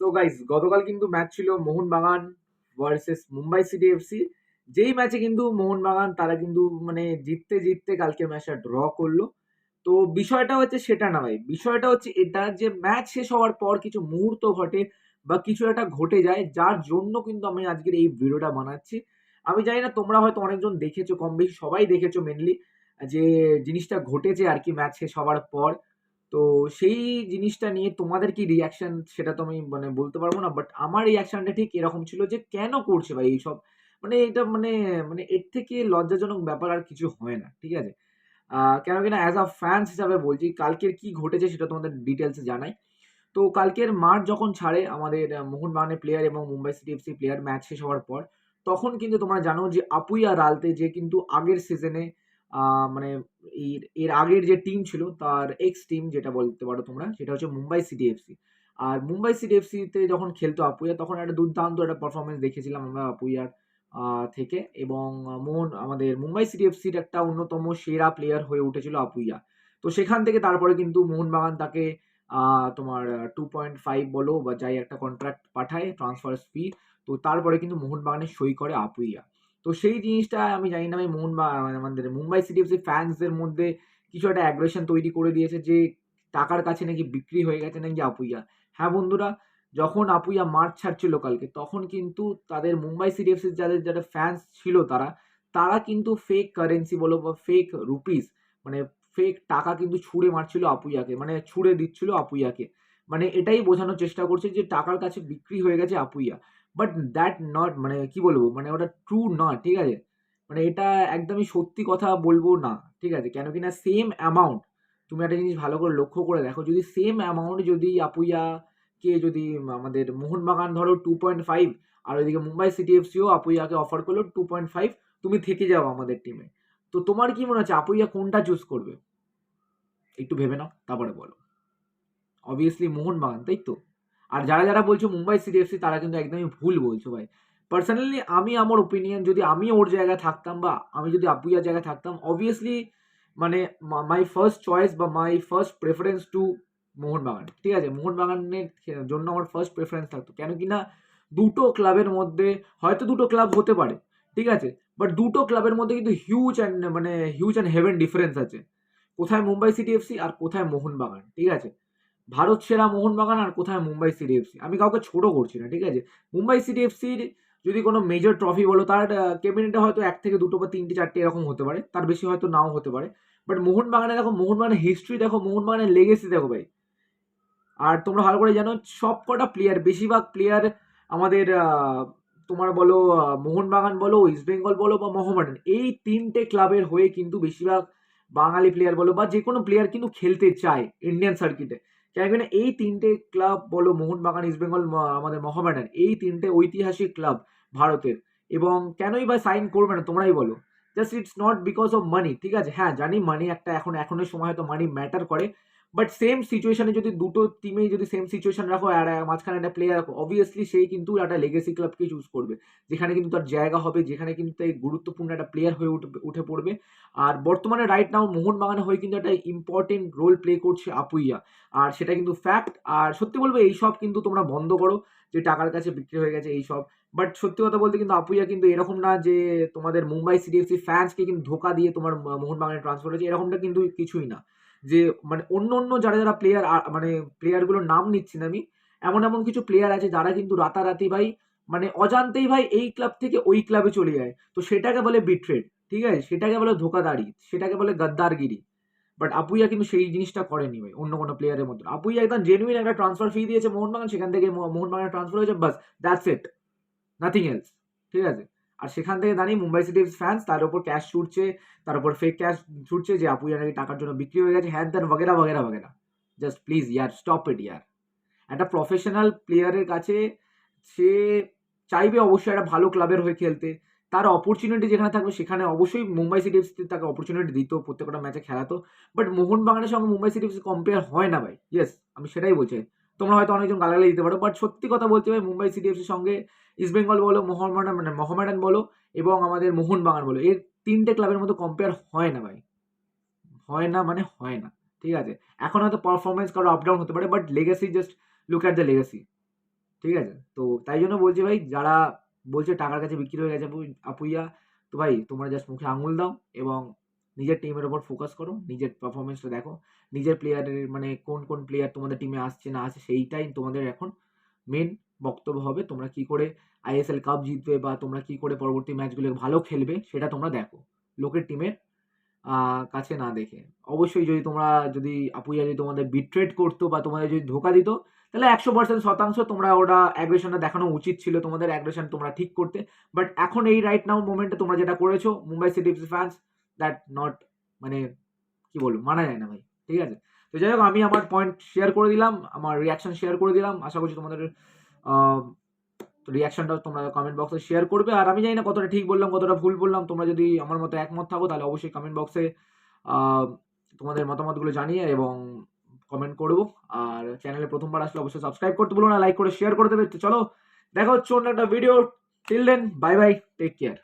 So guys গতকাল কিন্তু match ছিল Mohun Bagan versus Mumbai city FC যেই ম্যাচে কিন্তু মোহনবাগান তারা কিন্তু মানে জিততে জিততে কালকে ম্যাচটা ড্র করল। তো বিষয়টা হচ্ছে সেটা না ভাই, বিষয়টা হচ্ছে এটা যে ম্যাচ শেষ হওয়ার পর কিছু মুহূর্ত ঘটে বা কিছু একটা ঘটে যায়, যার জন্য কিন্তু আমি আজকের এই ভিডিওটা বানাচ্ছি। আমি জানি না তোমরা হয়তো অনেকজন দেখেছ, কম বেশি সবাই দেখেছ মেনলি যে জিনিসটা ঘটেছে আর কি ম্যাচ শেষ হওয়ার পর। তো সেই জিনিসটা নিয়ে তোমাদের কি রিয়াকশন সেটা তো আমি মানে বলতে পারব না বাট আমার রিয়াকশনটা ঠিক এরকম ছিল যে কেন করছে ভাই এইসব? মানে এটা মানে মানে এর থেকে লজ্জাজনক ব্যাপার আর কিছু হয় না, ঠিক আছে? কেন কিনা অ্যাজ আ ফ্যান্স হিসাবে বলছি, কালকের কি ঘটেছে সেটা তোমাদের ডিটেলসে জানাই। তো কালকের মাঠ যখন ছাড়ে আমাদের মোহনবাগানের প্লেয়ার এবং Mumbai city FC player match শেষ হওয়ার পর, তখন কিন্তু তোমরা জানো যে আপুইয়া রালতে যে কিন্তু আগের সিজনে মানে এর এর আগের যে টিম ছিল, তার এক্স টিম যেটা বলতে পারো তোমরা, সেটা হচ্ছে মুম্বাই সিটি এফসি আর মুম্বাই সিটি এফসিতে যখন খেলতো আপুইয়া, তখন একটা দুর্দান্ত একটা পারফরমেন্স দেখেছিলাম আমরা আপুইয়ার থেকে। এবং মোহন, আমাদের মুম্বাই সিটি এফসির একটা অন্যতম সেরা প্লেয়ার হয়ে উঠেছিল আপুইয়া। তো সেখান থেকে তারপরে কিন্তু মোহনবাগান তাকে তোমার টু পয়েন্ট ফাইভ বলো বা যাই একটা কন্ট্রাক্ট পাঠায় ট্রান্সফার ফি তো তারপরে কিন্তু মোহনবাগানে সই করে আপুইয়া। তো সেই জিনিসটা আমি জানি না, আমি মোহন বা মানে আমাদের মুম্বাই সিটি এফসি ফ্যান্সদের মধ্যে কিছু একটা অ্যাগ্রেশন তৈরি করে দিয়েছে যে টাকার কাছে নাকি বিক্রি হয়ে গেছে নাকি আপুইয়া। হ্যাঁ বন্ধুরা, যখন আপুইয়া মাঠ ছাড়ছিল কালকে, তখন কিন্তু তাদের মুম্বাই সিটি এফসির যাদের যারা ফ্যান্স ছিল তারা তারা কিন্তু ফেক কারেন্সি বলো বা ফেক রুপিস মানে ফেক টাকা কিন্তু ছুঁড়ে মারছিল আপুইয়াকে মানে ছুঁড়ে দিচ্ছিল আপুইয়াকে। মানে এটাই বোঝানোর চেষ্টা করছে যে টাকার কাছে বিক্রি হয়ে গেছে আপুইয়া। বাট দ্যাট নট মানে কি বলব? মানে ওটা ট্রু না ঠিক আছে? মানে এটা একদমই সত্যি কথা বলব না, ঠিক আছে? কেন কিনা সেম অ্যামাউন্ট তুমি একটা জিনিস ভালো করে লক্ষ্য করে দেখো, যদি সেম অ্যামাউন্ট যদি আপুইয়াকে যদি আমাদের মোহনবাগান ধরো টু পয়েন্ট ফাইভ আর ওইদিকে মুম্বাই সিটি এফসিও আপুইয়াকে অফার করল টু পয়েন্ট ফাইভ তুমি থেকে যাও আমাদের টিমে তো তোমার কি মনে হচ্ছে, আপুইয়া কোনটা চুজ করবে? একটু ভেবে নাও, তারপরে বলো। অবভিয়াসলি মোহনবাগান তাই তো? আর যারা যারা বলছো মুম্বাই সিটিএফসি তারা কিন্তু একদমই ভুল বলছো ভাই। পার্সোনালি আমি আমার ওপিনিয়ন যদি আমি ওর জায়গায় থাকতাম বা আমি যদি আপুইয়ার জায়গায় থাকতাম অবভিয়াসলি মানে মাই ফার্স্ট চয়েস বা my first preference to Mohun Bagan. ঠিক আছে? মোহনবাগানের জন্য আমার ফার্স্ট প্রেফারেন্স থাকতো। কেন কি না, দুটো ক্লাবের মধ্যে, হয়তো দুটো ক্লাব হতে পারে। ঠিক আছে? বাট দুটো ক্লাবের মধ্যে কিন্তু হিউজ অ্যান্ড মানে হিউজ অ্যান্ড হেভেন ডিফারেন্স আছে। কোথায় মুম্বাই সিটি এফসি আর কোথায় মোহনবাগান। ঠিক আছে? ভারত সেরা মোহনবাগান আর কোথায় মুম্বাই সিটি এফসি? আমি কাউকে ছোট করছি না, ঠিক আছে? মুম্বাই সিটি এফসির যদি কোনো মেজর ট্রফি বলো, তার ক্যাবিনেটে হয়তো এক থেকে দুটো বা তিনটে চারটে এরকম হতে পারে, তার বেশি হয়তো নাও হতে পারে। বাট মোহনবাগানে দেখো, মোহনবাগানের হিস্ট্রি দেখো, মোহনবাগানের লেগেসি দেখো ভাই। আর তোমরা ভালো করে জানো, সব কটা প্লেয়ার বেশিরভাগ প্লেয়ার আমাদের তোমার বলো মোহনবাগান বলো ইস্ট বেঙ্গল বলো বা মোহামেডান এই তিনটে ক্লাবের হয়ে কিন্তু বেশিরভাগ বাঙালি প্লেয়ার বলো বা যে কোনো প্লেয়ার কিন্তু খেলতে চায় ইন্ডিয়ান সার্কিটে না এই তিনটে ক্লাব বলো মোহনবাগান ইস্টবেঙ্গল আমাদের মহামেডান, এই তিনটে ঐতিহাসিক ক্লাব ভারতের। এবং কেনই বা সাইন করবে না, তোমরাই বলো। Just it's not because of money ঠিক আছে? হ্যাঁ জানি মানি একটা এখন, এখনের সময় হয়তো মানি ম্যাটার করে। বাট সেম সিচুয়েশনে যদি দুটো টিমেই যদি সেম সিচুয়েশন রাখো আর মাঝখানে একটা প্লেয়ার রাখো অবভিয়াসলি সেই কিন্তু একটা লেগেসি ক্লাবকে চুজ করবে। যেখানে কিন্তু তার জায়গা হবে, যেখানে কিন্তু তাই গুরুত্বপূর্ণ একটা প্লেয়ার হয়ে উঠবে, উঠে পড়বে। আর বর্তমানে রাইট নাও মোহনবাগানে হয়ে কিন্তু একটা ইম্পর্টেন্ট রোল প্লে করছে আপুইয়া। আর সেটা কিন্তু ফ্যাক্ট আর সত্যি বলব এইসব কিন্তু তোমরা বন্ধ করো, যে টাকার কাছে বিক্রি হয়ে গেছে এইসব বাট সত্যি কথা বলতে কিন্তু আপুইয়া কিন্তু এরকম না যে তোমাদের মুম্বাই সিটি এফসি ফ্যান্সকে কিন্তু ধোকা দিয়ে তোমার মোহনবাগানে ট্রান্সফার হয়েছে, এরকমটা কিন্তু কিছুই না। যে মানে অন্য অন্য যারা যারা প্লেয়ার মানে প্লেয়ারগুলোর নাম নিচ্ছি না আমি, এমন এমন কিছু প্লেয়ার আছে যারা কিন্তু রাতারাতি ভাই মানে অজান্তেই ভাই এই ক্লাব থেকে ওই ক্লাবে চলে যায়। তো সেটাকে বলে বিট্রেড ঠিক আছে? সেটাকে বলে ধোকাদারি সেটাকে বলে গদ্দারগিরি। বাট আপুইয়া কিন্তু সেই জিনিসটা করেনি ভাই, অন্য কোনো প্লেয়ারের মতো আপুইয়া একদম জেনুইন একটা ট্রান্সফার ফি দিয়েছে মোহনবাগান, সেখান থেকে মো- মোহনবাগানের ট্রান্সফার হয়েছে, বাস দ্যাটস ইট নাথিং এলস ঠিক আছে? আর সেখান থেকে দাঁড়িয়ে মুম্বাই সিটি ফ্যান্স তার উপর ক্যাশ ছুটছে, তার উপর ফেক ক্যাশ ছুটছে যে আপুইয়া নাকি টাকার জন্য বিক্রি হয়ে গেছে, হ্যান ত্যান বগেরা বগেরা বগেরা জাস্ট প্লিজ ইয়ার স্টপ ইট ইয়ার একটা প্রফেশনাল প্লেয়ারের কাছে সে চাইবে অবশ্যই একটা ভালো ক্লাবের হয়ে খেলতে। তার অপরচুনিটি যেখানে থাকবে সেখানে অবশ্যই মুম্বাই সিটি তাকে অপরচুনিটি দিত, প্রত্যেকটা ম্যাচে খেলাতো। বাট মোহনবাগানের সঙ্গে মুম্বাই সিটি কম্পেয়ার হয় না ভাই। ইয়েস আমি সেটাই বলছি। তোমরা হয়তো অনেকজন গালাগালি দিতে পারো বাট সত্যি কথা বলতে ভাই মুম্বাই সিটি এফসির সঙ্গে ইস্ট বেঙ্গল বলো মোহামেডান মানে মোহামেডান বলো এবং আমাদের মোহনবাগান বলো এর তিনটে ক্লাবের মতো কম্পেয়ার হয় না ভাই হয় না মানে হয় না ঠিক আছে এখন হয়তো পারফরমেন্স কারও আপ ডাউন হতে পারে but legacy just look at the legacy ঠিক আছে? তো তাই জন্য বলছি ভাই যারা বলছে টাকার কাছে বিক্রি হয়ে গেছে আপু আপুইয়া, তো ভাই তোমরা জাস্ট মুখে আঙুল দাও এবং নিজের টিমের ওপর ফোকাস করো। নিজের পারফরম্যান্সটা দেখো। নিজের প্লেয়ারের মানে কোন, কোন প্লেয়ার তোমাদের টিমে আসছে না আসছে সেইটাই তোমাদের এখন মেন বক্তব্য হবে। তোমরা কি করে আইএসএল কাপ জিতবে বা তোমরা কি করে পরবর্তী ম্যাচগুলো ভালো খেলবে সেটা তোমরা দেখো। লোকের টিমের কাছে না দেখে। অবশ্যই যদি তোমরা যদি আপুইয়া যদি তোমাদের বিট্রেট করতো বা তোমাদের যদি ধোকা দিত, তাহলে ১০০% শতাংশ তোমরা ওটা অ্যাগ্রেশনটা দেখানো উচিত ছিল। তোমাদের অ্যাগ্রেশন তোমরা ঠিক করতে। বাট এখন এই রাইট নাও মোমেন্টে তোমরা যেটা করেছ Mumbai city fans that not মানে কি বলব মানা যায় না ভাই। ঠিক আছে? তো যাই হোক আমি আমার পয়েন্ট শেয়ার করে দিলাম। আমার রিঅ্যাকশন শেয়ার করে দিলাম। আশা করছি তোমাদের আ রিঅ্যাকশনটাও তোমরা কমেন্ট বক্সে শেয়ার করবে। আর আমি জানি না কতটা ঠিক বললাম, কতটা ভুল বললাম। তোমরা যদি আমার মতো একমত থাকো তাহলে অবশ্যই কমেন্ট বক্সে তোমাদের মতামতগুলো জানিয়ে এবং কমেন্ট করব। আর চ্যানেলে প্রথমবার আসলে অবশ্যই সাবস্ক্রাইব করতে ভুলো না। লাইক করে শেয়ার করে দেবে। চলো দেখা হচ্ছে অন্য একটা video. Till then bye bye. Take care.